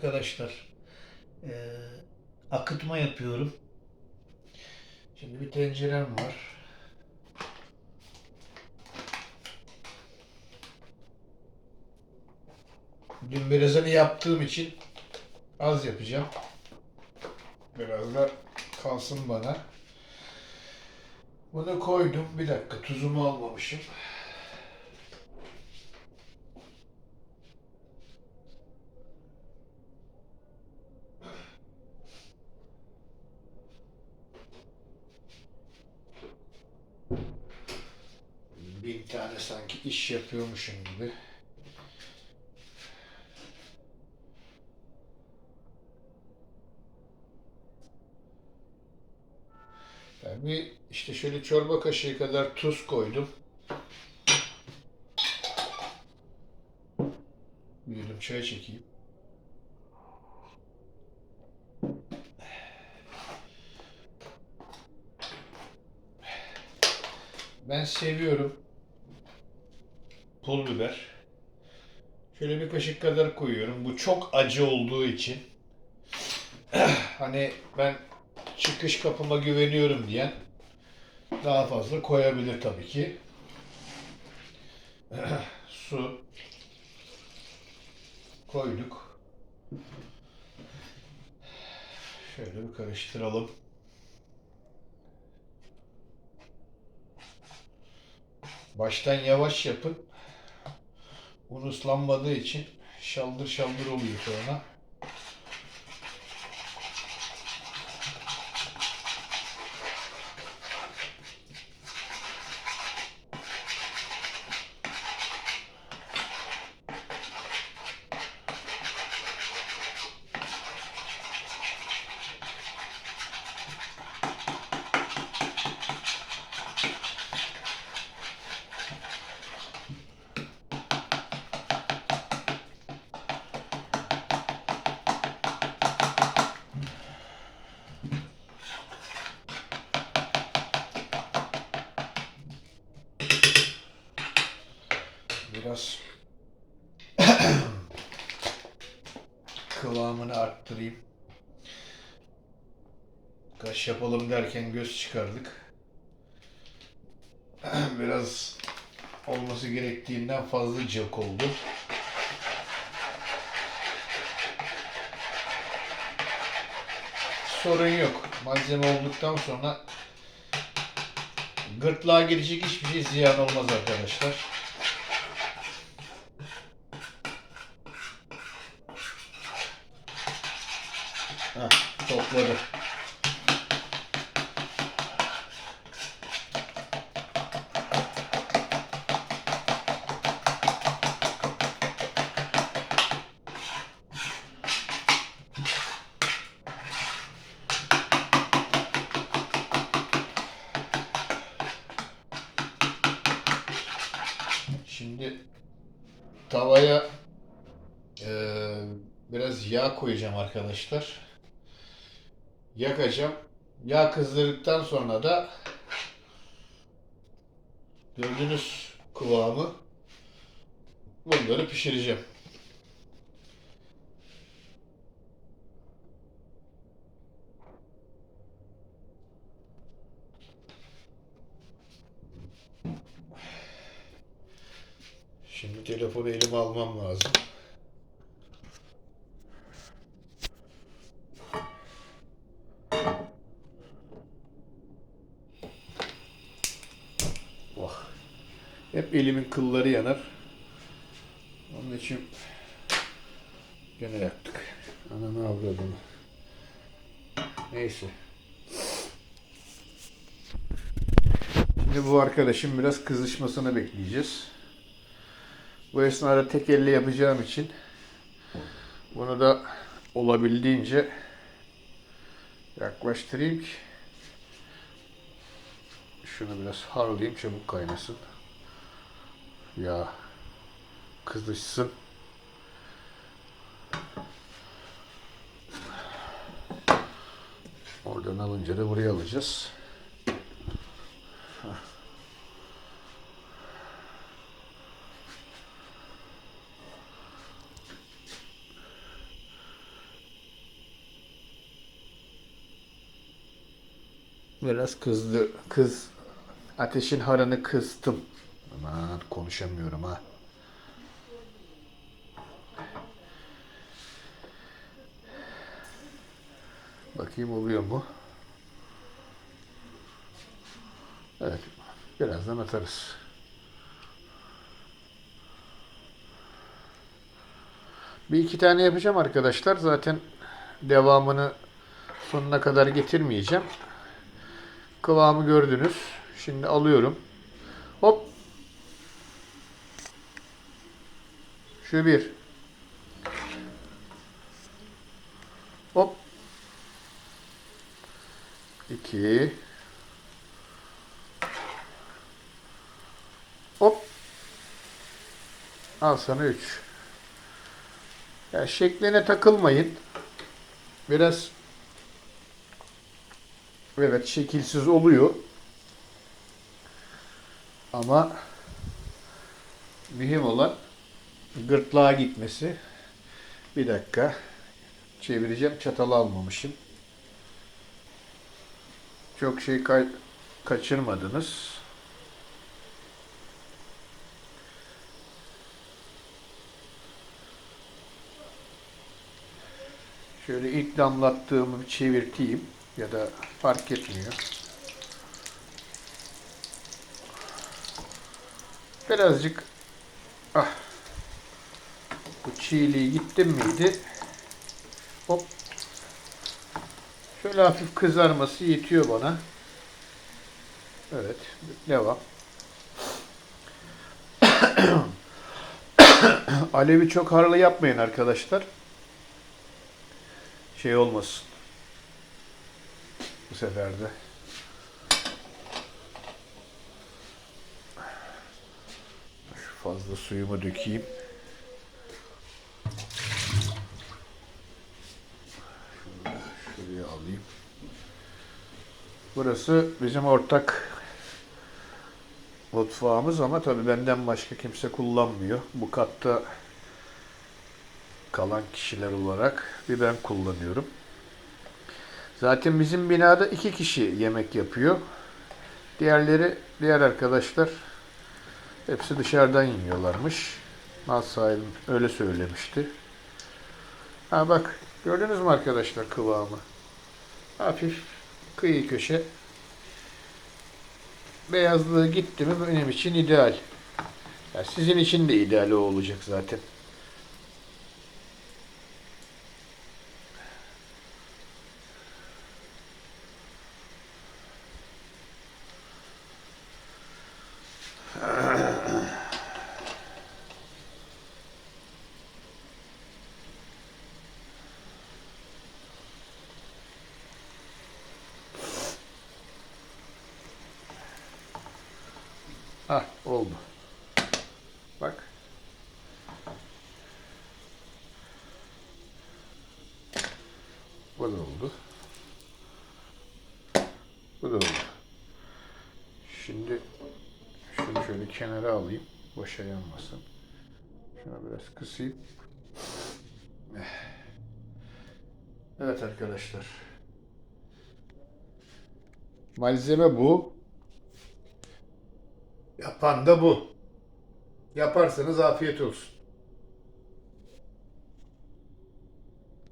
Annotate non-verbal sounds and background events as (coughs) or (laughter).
arkadaşlar e, akıtma yapıyorum. Şimdi bir tencerem var. Dün birazını yaptığım için az yapacağım. Biraz da kalsın bana. Bunu koydum. Bir dakika tuzumu almamışım. Bin tane sanki iş yapıyormuşum gibi. Ben bir işte şöyle çorba kaşığı kadar tuz koydum. Bir yudum çay çekeyim. Ben seviyorum pul biber. Şöyle bir kaşık kadar koyuyorum. Bu çok acı olduğu için (clears throat) hani ben çıkış kapıma güveniyorum diyen daha fazla koyabilir tabii ki. (clears throat) Su koyduk. Şöyle bir karıştıralım. Baştan yavaş yapın. Un ıslanmadığı için şaldır şaldır oluyor sonra. Biraz (coughs) kıvamını arttırayım. Kaş yapalım derken göz çıkardık. (coughs) Biraz olması gerektiğinden fazla cıvık oldu. Sorun yok. Malzeme olduktan sonra gırtlağa girecek hiçbir şey ziyan olmaz arkadaşlar. Topladı. Şimdi tavaya eee, biraz yağ koyacağım arkadaşlar. Yakacağım. Yağ kızdırdıktan sonra da gördüğünüz kıvamı bunları pişireceğim. Şimdi telefonu elime almam lazım. Hep elimin kılları yanar. Onun için gene yaktık. Ananı avradını. Neyse. Şimdi bu arkadaşım biraz kızışmasını bekleyeceğiz. Bu esnada tek elle yapacağım için bunu da olabildiğince yaklaştırayım ki şunu biraz harlayayım çabuk kaynasın. Ya kızışsın. Oradan alınca da buraya alacağız. Biraz kızdı. Kız ateşin haranı kıstım. Aman konuşamıyorum ha. Bakayım oluyor mu? Evet. Birazdan atarız. Bir iki tane yapacağım arkadaşlar. Zaten devamını sonuna kadar getirmeyeceğim. Kıvamı gördünüz. Şimdi alıyorum. Hop. Şu bir. Hop. İki. Hop. Al sana üç. Ya şekline takılmayın. Biraz evet şekilsiz oluyor. Ama mühim olan gırtlağa gitmesi. Bir dakika. Çevireceğim. Çatalı almamışım. Çok şey kay- kaçırmadınız. Şöyle ilk damlattığımı çevirteyim ya da fark etmiyor. Birazcık ah bu çiğliği gittim miydi? Hop. Şöyle hafif kızarması yetiyor bana. Evet, devam. (coughs) Alevi çok harlı yapmayın arkadaşlar şey olmasın. Bu sefer de. Şu fazla suyumu dökeyim. Şunu Şuraya alayım. Burası bizim ortak mutfağımız ama tabii benden başka kimse kullanmıyor. Bu katta kalan kişiler olarak bir ben kullanıyorum. Zaten bizim binada iki kişi yemek yapıyor. Diğerleri, diğer arkadaşlar hepsi dışarıdan yiyorlarmış. Mal sahibim öyle söylemişti. Ha bak gördünüz mü arkadaşlar kıvamı? Hafif kıyı köşe. Beyazlığı gitti mi benim için ideal. Ya sizin için de ideal olacak zaten. Ah oldu. Bak. Bu da oldu. Bu da oldu. Şimdi şunu şöyle kenara alayım. Boşa yanmasın. Şunu biraz kısayım. Evet arkadaşlar. Malzeme bu. Yapan da bu. Yaparsanız afiyet olsun.